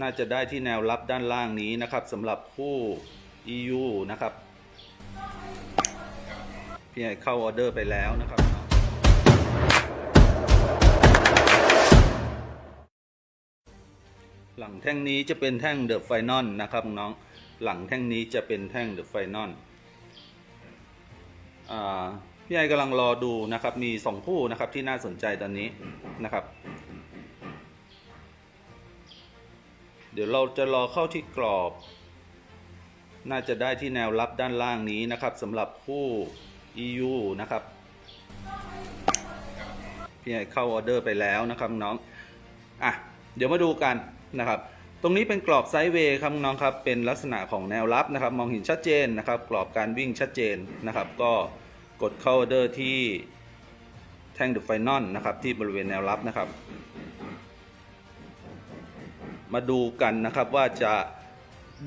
น่าจะได้ที่แนวรับด้านล่างนี้นะครับสำหรับคู่ EU นะครับพี่ใหญ่เข้าออเดอร์ไปแล้วนะครับ หลังแท่งนี้จะเป็นแท่งเดอะไฟนอลนะครับน้องหลังแท่งนี้จะเป็นแท่งเดอะไฟนอลพี่ไอกำลังรอดูนะครับ มีสองคู่นะครับที่น่าสนใจตอนนี้นะครับ ดี๋ยวเราจะรอเข้าที่กรอบ น่าจะได้ที่แนวรับด้านล่างนี้นะครับสำหรับคู่ EU นะครับพี่เข้าออเดอร์ไปแล้วนะครับน้องอะเดี๋ยวมาดูกันนะครับตรงนี้เป็นกรอบไซด์เวย์ครับน้องครับเป็นลักษณะของแนวรับนะครับ มองเห็นชัดเจนนะครับ กรอบการวิ่งชัดเจนนะครับ ก็กดเข้าออเดอร์ที่แท่งเดอะไฟนอลนะครับที่บริเวณแนวรับนะครับ มาดูกันนะครับว่าจะ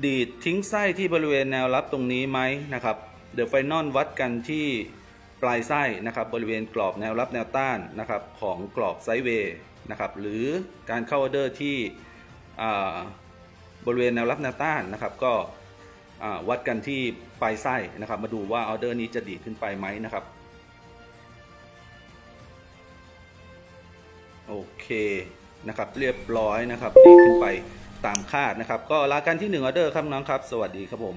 ดีดทิ้งไส้ที่บริเวณแนวรับตรงนี้ไหมนะครับเดอะไฟนอลวัดกันที่ปลายไส้นะครับบริเวณกรอบแนวรับแนวต้านนะครับของกรอบไซเวย์นะครับหรือการเข้าออเดอร์ที่บริเวณแนวรับแนวต้านนะครับก็วัดกันที่ปลายไส้นะครับมาดูว่าออเดอร์นี้จะดีดขึ้นไปไหมนะครับโอเค นะครับ เรียบร้อยนะครับดีขึ้นไปตามคาดนะครับ ก็ลากันที่1ออเดอร์ครับน้องครับ สวัสดีครับผม